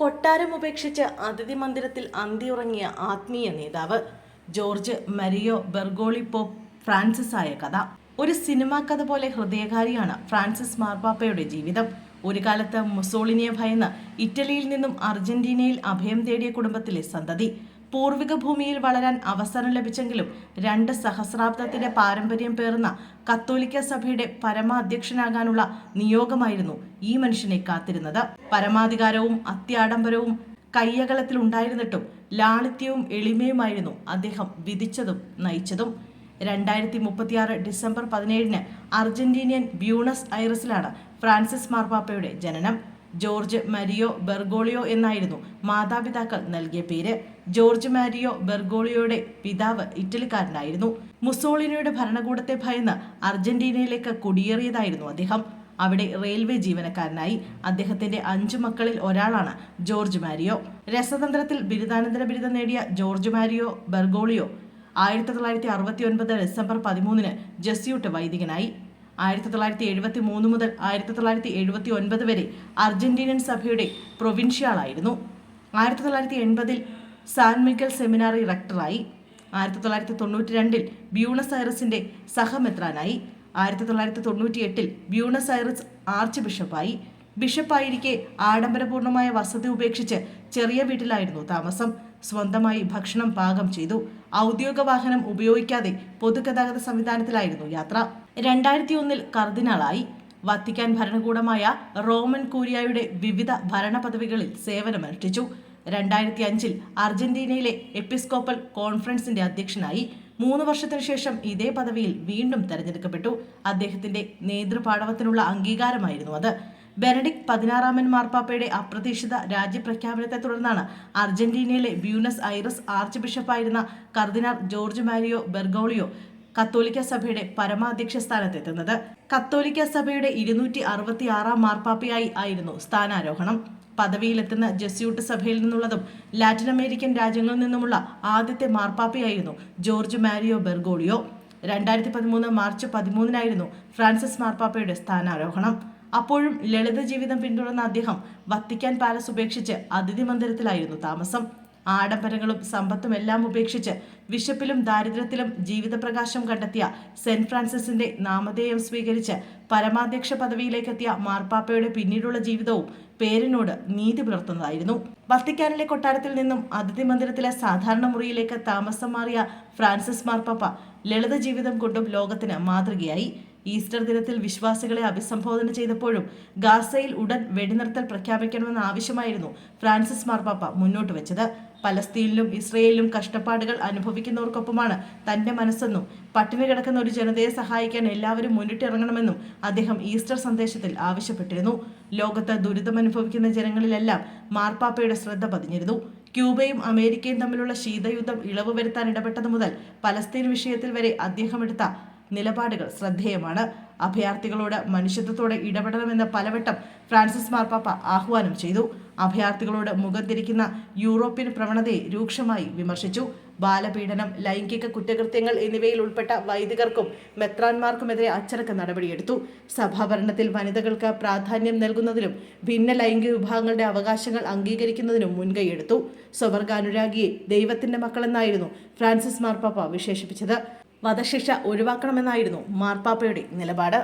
കൊട്ടാരം ഉപേക്ഷിച്ച് അതിഥി മന്ദിരത്തിൽ അന്തിയുറങ്ങിയ ആത്മീയ നേതാവ്. George Mario Bergoglio pope Francis ആയ കഥ. ഒരു സിനിമാ കഥ പോലെ ഹൃദയകാരിയാണ് ഫ്രാൻസിസ് മാർപ്പാപ്പയുടെ ജീവിതം. ഒരു കാലത്ത് മുസോളിനിയെ ഭയന്ന് ഇറ്റലിയിൽ നിന്നും അർജന്റീനയിൽ അഭയം തേടിയ കുടുംബത്തിലെ സന്തതി. പൂർവിക ഭൂമിയിൽ വളരാൻ അവസരം ലഭിച്ചെങ്കിലും രണ്ട് സഹസ്രാബ്ദത്തിന്റെ പാരമ്പര്യം പേർന്ന കത്തോലിക്ക സഭയുടെ പരമാധ്യക്ഷനാകാനുള്ള നിയോഗമായിരുന്നു ഈ മനുഷ്യനെ കാത്തിരുന്നത്. പരമാധികാരവും അത്യാഡംബരവും കയ്യകലത്തിൽ ഉണ്ടായിരുന്നിട്ടും ലാളിത്യവും എളിമയുമായിരുന്നു അദ്ദേഹം വിധിച്ചതും നയിച്ചതും. രണ്ടായിരത്തി മുപ്പത്തിയാറ് ഡിസംബർ പതിനേഴിന് അർജന്റീനിയൻ ബ്യൂണസ് ഐറസിലാണ് ഫ്രാൻസിസ് മാർപ്പാപ്പയുടെ ജനനം. ജോർജ് മരിയോ ബെർഗോളിയോ എന്നായിരുന്നു. മാതാപിതാക്കൾ നൽകിയ പേര് ജോർജ് മാരിയോ ബെർഗോളിയോയുടെ പിതാവ് ഇറ്റലിക്കാരനായിരുന്നു. മുസോളിനിയുടെ ഭരണകൂടത്തെ ഭയന്ന് അർജന്റീനയിലേക്ക് കുടിയേറിയതായിരുന്നു അദ്ദേഹം. അവിടെ റെയിൽവേ ജീവനക്കാരനായി അദ്ദേഹത്തിന്റെ അഞ്ചു മക്കളിൽ ഒരാളാണ് ജോർജ് മാരിയോ. രസതന്ത്രത്തിൽ ബിരുദാനന്തര ബിരുദം നേടിയ ജോർജ് മാരിയോ ബെർഗോളിയോ ആയിരത്തി തൊള്ളായിരത്തി അറുപത്തി ഒൻപത് ഡിസംബർ പതിമൂന്നിന് ജസ്യൂട്ട് വൈദികനായി. ആയിരത്തി തൊള്ളായിരത്തി എഴുപത്തി മൂന്ന് മുതൽ ആയിരത്തി തൊള്ളായിരത്തി എഴുപത്തി ഒൻപത് വരെ അർജന്റീനൻ സഭയുടെ പ്രൊവിൻഷ്യാളായിരുന്നു ആയിരത്തി തൊള്ളായിരത്തി എൺപതിൽ സാൻ മിക്കൽ സെമിനാറി റക്ടറായി. ആയിരത്തി തൊള്ളായിരത്തി തൊണ്ണൂറ്റി രണ്ടിൽ ബ്യൂണസ് ഐറസിന്റെ സഹമെത്രാനായി. ആയിരത്തി തൊള്ളായിരത്തി തൊണ്ണൂറ്റി എട്ടിൽ ബ്യൂണസ് ഐറസ് ആർച്ച് ബിഷപ്പായി. ബിഷപ്പായിരിക്കെ ആഡംബരപൂർണമായ വസതി ഉപേക്ഷിച്ച് ചെറിയ വീട്ടിലായിരുന്നു താമസം. സ്വന്തമായി ഭക്ഷണം പാകം ചെയ്തു. ഔദ്യോഗിക വാഹനം ഉപയോഗിക്കാതെ പൊതുഗതാഗത സംവിധാനത്തിലായിരുന്നു യാത്ര. രണ്ടായിരത്തി ഒന്നിൽ കർദിനാളായി. വത്തിക്കാൻ ഭരണകൂടമായ റോമൻ കൂരിയായുടെ വിവിധ ഭരണ പദവികളിൽ സേവനമനുഷ്ഠിച്ചു. രണ്ടായിരത്തി അഞ്ചിൽ അർജന്റീനയിലെ എപ്പിസ്കോപ്പൽ കോൺഫറൻസിന്റെ അധ്യക്ഷനായി. മൂന്ന് വർഷത്തിനു ശേഷം ഇതേ പദവിയിൽ വീണ്ടും തെരഞ്ഞെടുക്കപ്പെട്ടു. അദ്ദേഹത്തിന്റെ നേതൃപാടവത്തിനുള്ള അംഗീകാരമായിരുന്നു അത്. ബെനഡിക് പതിനാറാമൻ മാർപ്പാപ്പയുടെ അപ്രതീക്ഷിത രാജ്യപ്രഖ്യാപനത്തെ തുടർന്നാണ് അർജന്റീനയിലെ ബ്യൂണസ് ഐറസ് ആർച്ച് ബിഷപ്പായിരുന്ന കർദിനാൾ ജോർജ് മാരിയോ ബെർഗോളിയോ കത്തോലിക്ക സഭയുടെ പരമാധ്യക്ഷ സ്ഥാനത്തെത്തുന്നത്. കത്തോലിക്ക സഭയുടെ ഇരുന്നൂറ്റി അറുപത്തി ആറാം മാർപ്പാപ്പയായി ആയിരുന്നു സ്ഥാനാരോഹണം. പദവിയിലെത്തുന്ന ജസ്യൂട്ട് സഭയിൽ നിന്നുള്ളതും ലാറ്റിൻ അമേരിക്കൻ രാജ്യങ്ങളിൽ നിന്നുമുള്ള ആദ്യത്തെ മാർപ്പാപ്പയായിരുന്നു ജോർജ് മാരിയോ ബെർഗോളിയോ. രണ്ടായിരത്തി പതിമൂന്ന് മാർച്ച് പതിമൂന്നിനായിരുന്നു ഫ്രാൻസിസ് മാർപ്പാപ്പയുടെ സ്ഥാനാരോഹണം. അപ്പോഴും ലളിത ജീവിതം പിന്തുടർന്ന അദ്ദേഹം വത്തിക്കാൻ പാലസ് ഉപേക്ഷിച്ച് അതിഥി മന്ദിരത്തിലായിരുന്നു താമസം. ആഡംബരങ്ങളും സമ്പത്തും എല്ലാം ഉപേക്ഷിച്ച് വിശപ്പിലും ദാരിദ്ര്യത്തിലും ജീവിതപ്രകാശം കണ്ടെത്തിയ സെന്റ് ഫ്രാൻസിസിന്റെ നാമധേയം സ്വീകരിച്ച് പരമാധ്യക്ഷ പദവിയിലേക്കെത്തിയ മാർപ്പാപ്പയുടെ പിന്നീടുള്ള ജീവിതവും പേരിനോട് നീതി പുലർത്തുന്നതായിരുന്നു. വത്തിക്കാനിലെ കൊട്ടാരത്തിൽ നിന്നും അതിഥി മന്ദിരത്തിലെ സാധാരണ മുറിയിലേക്ക് താമസം മാറിയ ഫ്രാൻസിസ് മാർപ്പാപ്പ ലളിത ജീവിതം കൊണ്ടും ലോകത്തിന് മാതൃകയായി. ഈസ്റ്റർ ദിനത്തിൽ വിശ്വാസികളെ അഭിസംബോധന ചെയ്തപ്പോഴും ഗാസയിൽ ഉടൻ വെടിനിർത്തൽ പ്രഖ്യാപിക്കണമെന്ന ആവശ്യമായിരുന്നു ഫ്രാൻസിസ് മാർപ്പാപ്പ മുന്നോട്ട് വെച്ചത്. പലസ്തീനിലും ഇസ്രയേലിലും കഷ്ടപ്പാടുകൾ അനുഭവിക്കുന്നവർക്കൊപ്പമാണ് തന്റെ മനസ്സെന്നും പട്ടിണി കിടക്കുന്ന ഒരു ജനതയെ സഹായിക്കാൻ എല്ലാവരും മുന്നിട്ടിറങ്ങണമെന്നും അദ്ദേഹം ഈസ്റ്റർ സന്ദേശത്തിൽ ആവശ്യപ്പെട്ടിരുന്നു. ലോകത്ത് ദുരിതമനുഭവിക്കുന്ന ജനങ്ങളിലെല്ലാം മാർപ്പാപ്പയുടെ ശ്രദ്ധ പതിഞ്ഞിരുന്നു. ക്യൂബയും അമേരിക്കയും തമ്മിലുള്ള ശീതയുദ്ധം ഇളവ് വരുത്താൻ ഇടപെട്ടത് മുതൽ പലസ്തീൻ വിഷയത്തിൽ വരെ അദ്ദേഹം എടുത്ത നിലപാടുകൾ ശ്രദ്ധേയമാണ്. അഭയാർത്ഥികളോട് മനുഷ്യത്വത്തോടെ ഇടപെടണമെന്ന് പലവട്ടം ഫ്രാൻസിസ് മാർപ്പാപ്പ ആഹ്വാനം ചെയ്തു. അഭയാർത്ഥികളോട് മുഖം തിരിക്കുന്ന യൂറോപ്യൻ പ്രവണതയെ രൂക്ഷമായി വിമർശിച്ചു. ബാലപീഡനം ലൈംഗിക കുറ്റകൃത്യങ്ങൾ എന്നിവയിൽ ഉൾപ്പെട്ട വൈദികർക്കും മെത്രാന്മാർക്കുമെതിരെ അച്ചടക്ക നടപടിയെടുത്തു. സഭാഭരണത്തിൽ വനിതകൾക്ക് പ്രാധാന്യം നൽകുന്നതിലും ഭിന്ന ലൈംഗിക വിഭാഗങ്ങളുടെ അവകാശങ്ങൾ അംഗീകരിക്കുന്നതിനും മുൻകൈയെടുത്തു. സ്വവർഗാനുരാഗിയെ ദൈവത്തിന്റെ മക്കളെന്നായിരുന്നു ഫ്രാൻസിസ് മാർപ്പാപ്പ വിശേഷിപ്പിച്ചത്. വധശിക്ഷ ഒഴിവാക്കണമെന്നായിരുന്നു മാർപ്പാപ്പയുടെ നിലപാട്